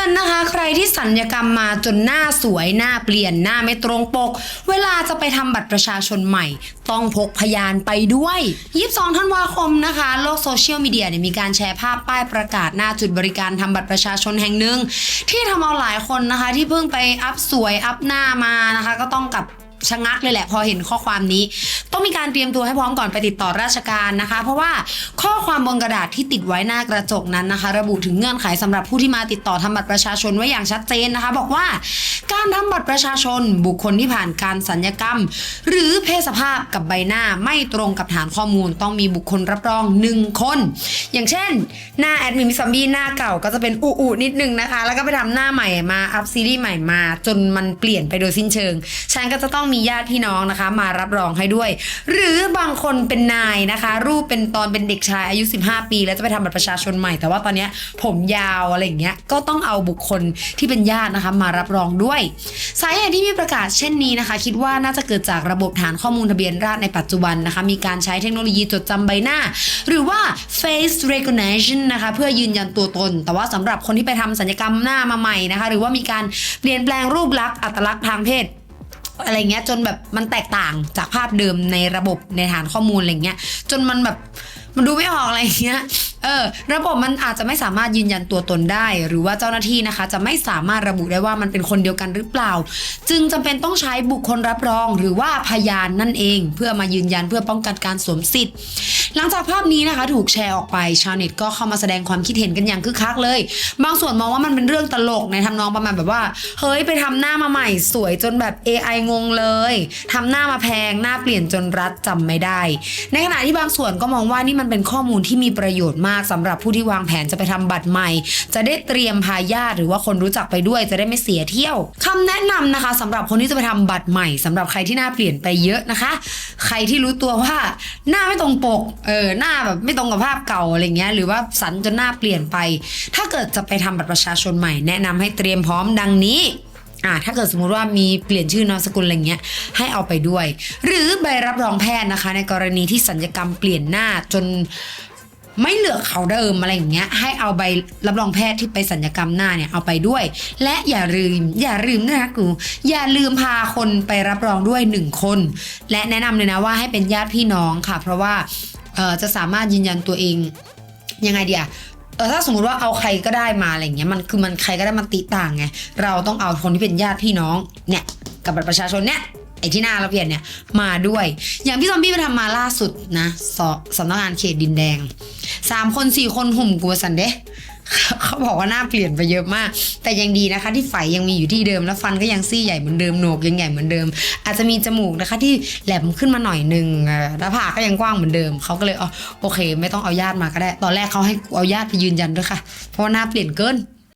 อนนะคะ ใครที่สัญญกรรมมาจนหน้าสวยหน้าเปลี่ยนหน้าไม่ตรงปก เวลาจะไปทำบัตรประชาชนใหม่ ต้องพกพยานไปด้วย 22 ธันวาคมนะคะ โลกโซเชียลมีเดียเนี่ยมีการแชร์ภาพป้ายประกาศหน้าจุดบริการทำบัตรประชาชนแห่งหนึ่งที่ทำเอาหลายคนนะคะที่เพิ่งไปอัพสวยอัพหน้ามานะคะ ก็ต้องกลับ ชะงักเลยแหละพอเห็นข้อความนี้ ต้องมีการเตรียมตัวให้พร้อมก่อนไปติดต่อราชการนะคะ เพราะว่าข้อความบนกระดาษที่ติดไว้หน้ากระจกนั้นนะคะ ระบุถึงเงื่อนไขสำหรับผู้ที่มาติดต่อทำบัตรประชาชนไว้อย่างชัดเจนนะคะ บอกว่า การทำบัตรประชาชน บุคคลที่ผ่านการสัญญกรรม หรือเพศสภาพกับใบหน้าไม่ตรงกับฐานข้อมูล ต้องมีบุคคลรับรองหนึ่งคน อย่างเช่น หน้าแอดมินมิซัมบี้หน้าเก่าก็จะเป็นอุอุนิดนึงนะคะ แล้วก็ไปทำหน้าใหม่มาอัพซีรีส์ใหม่มา จนมันเปลี่ยนไปโดยสิ้นเชิงฉันก็จะต้องมีญาติพี่น้องนะคะ มารับรองให้ด้วย หรือบางคนเป็นนายนะคะ รูปเป็นตอนเป็นเด็กชายอายุ 15 ปี แล้วจะไปทำบัตรประชาชนใหม่ แต่ว่าตอนนี้ผมยาวอะไรอย่างเงี้ยก็ต้องเอาบุคคลที่เป็นญาตินะคะมารับรองด้วยสาเหตุที่มีประกาศเช่นนี้นะคะ คิดว่าน่าจะเกิดจากระบบฐานข้อมูลทะเบียนราษฎรในปัจจุบันนะคะ มีการใช้เทคโนโลยีจดจำใบหน้า หรือว่า face recognition นะคะ เพื่อยืนยันตัวตน แต่ว่าสำหรับคนที่ไปทำศัลยกรรมหน้ามาใหม่นะคะ หรือว่ามีการเปลี่ยนแปลงรูปลักษณ์อัตลักษณ์ทางเพศ อะไรเงี้ยจนแบบมันแตกต่างจากภาพเดิมในระบบในฐานข้อมูลอะไรเงี้ยจนมันแบบมันดูไม่ออกอะไรเงี้ย เออ ระบบมันอาจจะไม่สามารถยืนยันตัวตนได้ หรือว่าเจ้าหน้าที่นะคะ จะไม่สามารถระบุได้ว่ามันเป็นคนเดียวกันหรือเปล่า จึงจำเป็นต้องใช้บุคคลรับรอง หรือว่าพยานนั่นเอง เพื่อมายืนยันเพื่อป้องกันการสวมสิทธิ์ หลังจากภาพนี้นะคะถูกแชร์ออกไปชาวเน็ตก็เข้ามาแสดงความคิดเห็นกันอย่างคึกคักเลย บางส่วนมองว่ามันเป็นเรื่องตลกในทำนองประมาณแบบว่า เฮ้ยไปทำหน้ามาใหม่สวยจนแบบ AI งงเลยทำหน้ามาแพงหน้าเปลี่ยนจนรัดจำไม่ได้ ในขณะที่บางส่วนก็มองว่านี่มันเป็นข้อมูลที่มีประโยชน์มากสำหรับผู้ที่วางแผนจะไปทำบัตรใหม่ จะได้เตรียมพาญาติหรือว่าคนรู้จักไปด้วยจะได้ไม่เสียเที่ยวคำแนะนำนะคะสำหรับคนที่จะไปทำบัตรใหม่สำหรับใครที่หน้าเปลี่ยนไปเยอะนะคะ ใครที่รู้ตัวว่าหน้าไม่ตรงปกเออหน้าแบบไม่ตรงกับภาพเก่าอะไรเงี้ยหรือว่าสันจนหน้าเปลี่ยนไป ถ้าเกิดจะไปทำบัตรประชาชนใหม่ แนะนำให้เตรียมพร้อมดังนี้อ่าถ้าเกิดสมมุติว่ามีเปลี่ยนชื่อนามสกุลอะไรเงี้ยให้เอาไปด้วย หรือใบรับรองแพทย์นะคะ ในกรณีที่สัญญกรรมเปลี่ยนหน้าจนไม่เหลือเขาเดิมอะไรอย่างเงี้ย ให้เอาใบรับรองแพทย์ที่ไปสัญญกรรมหน้าเนี่ยเอาไปด้วย และอย่าลืมอย่าลืมนะคะกูอย่าลืมพาคนไปรับรองด้วยหนึ่งคน และแนะนำเลยนะว่าให้เป็นญาติพี่น้องค่ะ เพราะว่า จะสามารถยืนยันตัวเองยังไงเดียเออถ้าสมมติว่าเอาใครก็ได้มาอะไรเงี้ยมันคือมันใครก็ได้มันติต่างไงเราต้องเอาคนที่เป็นญาติพี่น้องเนี่ยกับบัตรประชาชนเนี่ย ไอ้ที่หน้าเราเปลี่ยนเนี่ยมาด้วย อย่างพี่ซอมบี้ไปทำมาล่าสุดนะสสำนักงานเขตดินแดงสามคนสี่คนหุ่มกัวสันเดะเขาบอกว่าหน้าเปลี่ยนไปเยอะมาก แต่ยังดีนะคะ ที่ไฝยังมีอยู่ที่เดิมแล้วฟันก็ยังซี่ใหญ่เหมือนเดิมโหนกยังใหญ่เหมือนเดิม อาจจะมีจมูกนะคะที่แหลมขึ้นมาหน่อยหนึ่งแล้วผากก็ยังกว้างเหมือนเดิมเขาก็เลยอ๋อโอเค ไม่ต้องเอาญาติมาก็ได้ ตอนแรกเขาให้เอาญาติไปยืนยันด้วยค่ะ เพราะว่าหน้าเปลี่ยนเกิน